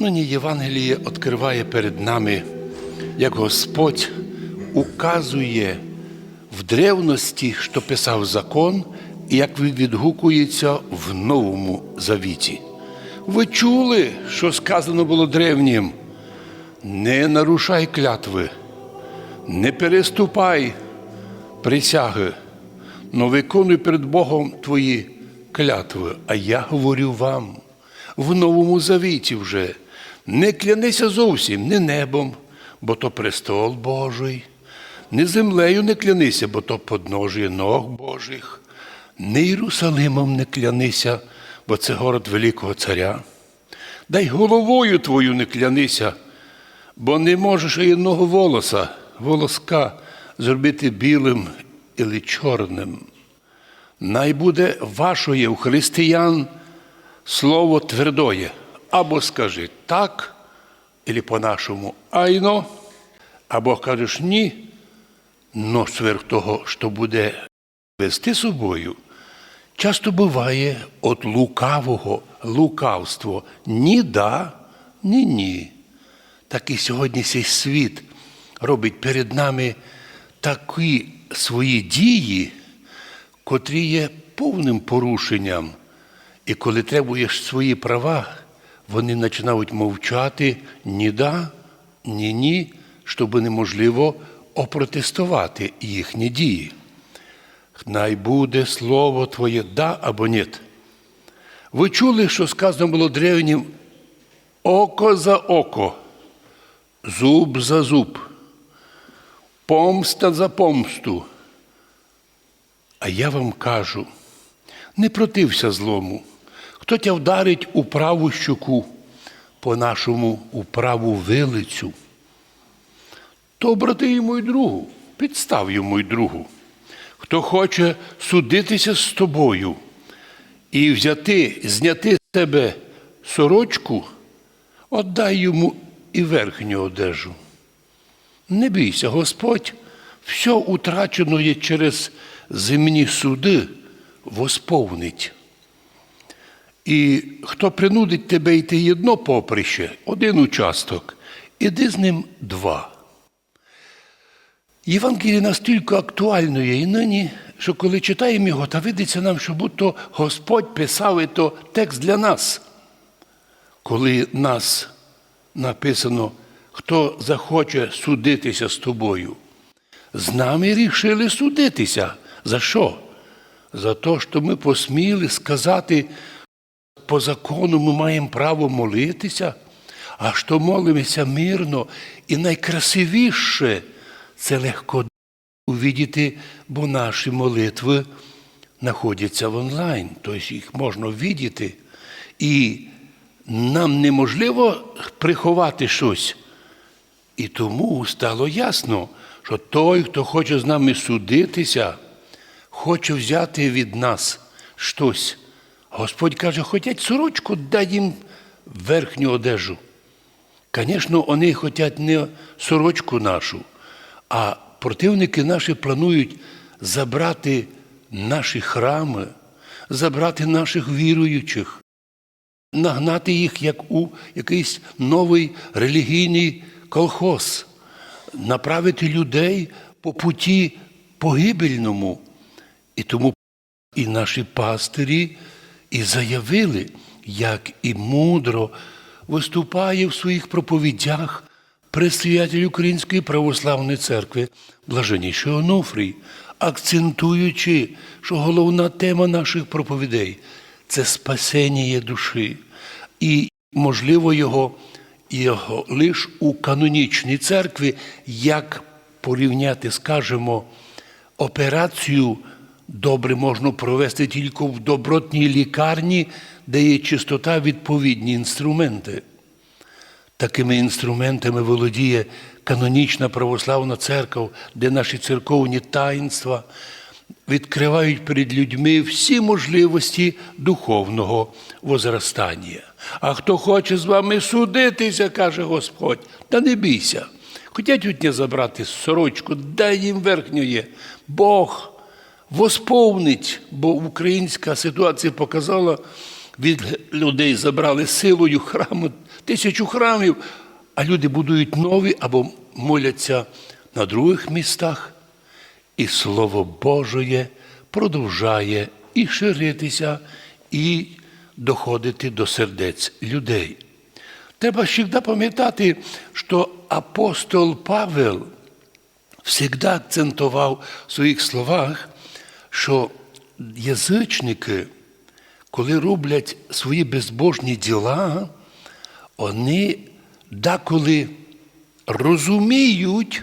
Нині Євангеліє відкриває перед нами, як Господь указує в древності, що писав закон, і як він відгукується в Новому Завіті. Ви чули, що сказано було древнім? Не нарушай клятви, не переступай присяги, но виконуй перед Богом твої клятви. А я говорю вам в Новому Завіті вже. Не клянися зовсім, не небом, бо то престол Божий, не землею не клянися, бо то подножує ног Божих, не Єрусалимом не клянися, бо це город Великого Царя. Дай головою твою не клянися, бо не можеш і одного волоса, волоска зробити білим і чорним. Най буде вашоє у християн слово твердоє. Або скажи так, або по-нашому айно, або кажеш ні, но сверх того, що буде вести собою, часто буває от лукавого лукавство ні да, ні ні. Так і сьогодні цей світ робить перед нами такі свої дії, котрі є повним порушенням. І коли требуєш свої права, вони починають мовчати ні да, ні ні, щоб неможливо опротестувати їхні дії. Най буде слово Твоє да або ні. Ви чули, що сказано було древнім око за око, зуб за зуб, помста за помсту. А я вам кажу, не протився злому. Хто тя вдарить у праву щоку, по-нашому у праву вилицю, то обрати йому й другу, підстав йому й другу. Хто хоче судитися з тобою і взяти, зняти з тебе сорочку, отдай йому і верхню одежу. Не бійся, Господь, все утрачено є через земні суди восповнить. І хто принудить тебе йти єдно поприще, один участок, іди з ним два. Євангеліє настільки актуально і нині, що коли читаємо його, та видиться нам, що будто Господь писав і то текст для нас. Коли нас написано, хто захоче судитися з тобою, з нами рішили судитися. За що? За те, що ми посміли сказати, по закону ми маємо право молитися, а що молимося мирно і найкрасивіше це легко увидіти, бо наші молитви знаходяться в онлайн, тобто їх можна видіти. І нам неможливо приховати щось. І тому стало ясно, що той, хто хоче з нами судитися, хоче взяти від нас щось. Господь каже, хотять сорочку, дай їм верхню одежу. Звісно, вони хочуть не сорочку нашу, а противники наші планують забрати наші храми, забрати наших віруючих, нагнати їх як у якийсь новий релігійний колхоз, направити людей по путі погибельному. І тому і наші пастирі і заявили, як і мудро виступає в своїх проповідях предстоятель Української православної церкви Блаженніший Онуфрій, акцентуючи, що головна тема наших проповідей це спасення душі. І, можливо, його, його лише у канонічній церкві, як порівняти, скажімо, операцію добре можна провести тільки в добротній лікарні, де є чистота відповідні інструменти. Такими інструментами володіє канонічна православна церква, де наші церковні таїнства відкривають перед людьми всі можливості духовного возростання. А хто хоче з вами судитися, каже Господь, та не бійся. Хотять від забрати сорочку, дай їм верхньої. Бог восповнить, бо українська ситуація показала, від людей забрали силою храму тисячу храмів, а люди будують нові або моляться на других містах. І Слово Божоє продовжує і ширитися, і доходити до сердець людей. Треба завжди пам'ятати, що апостол Павел завжди акцентував в своїх словах, що язичники, коли роблять свої безбожні діла, вони деколи розуміють,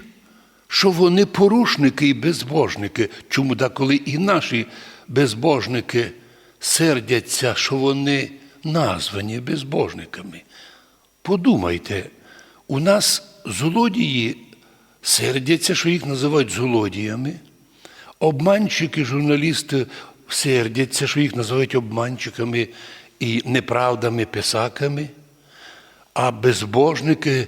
що вони порушники і безбожники. Чому деколи і наші безбожники сердяться, що вони названі безбожниками? Подумайте, у нас злодії сердяться, що їх називають злодіями. Обманщики, журналісти сердяться, що їх називають обманщиками і неправдами, писаками. А безбожники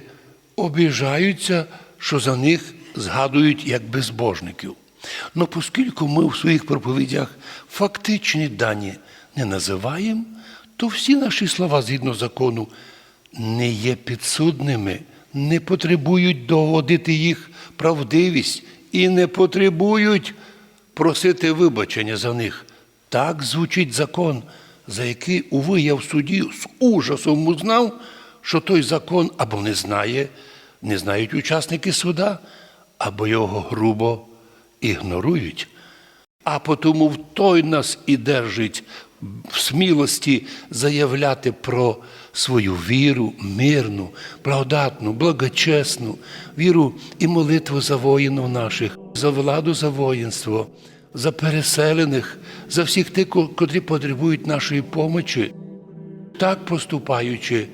обіжаються, що за них згадують як безбожників. Ну, оскільки ми в своїх проповідях фактичні дані не називаємо, то всі наші слова згідно закону не є підсудними, не потребують доводити їх правдивість і не потребують просити вибачення за них. Так звучить закон, за який, уви, я в суді з ужасом узнав, що той закон або не знає, не знають учасники суда, або його грубо ігнорують. А потому в той нас і держить в смілості заявляти про свою віру, мирну, благодатну, благочесну, віру і молитву за воїнів наших, за владу за воїнство, за переселених, за всіх тих, котрі потребують нашої помочі. Так поступаючи,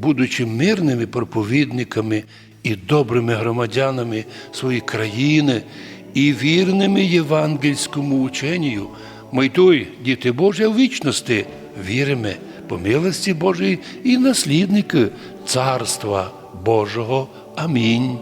будучи мирними проповідниками і добрими громадянами своєї країни і вірними євангельському ученню, ми той, діти Божі, в вічності віримо по милості Божої і наслідники Царства Божого. Амінь.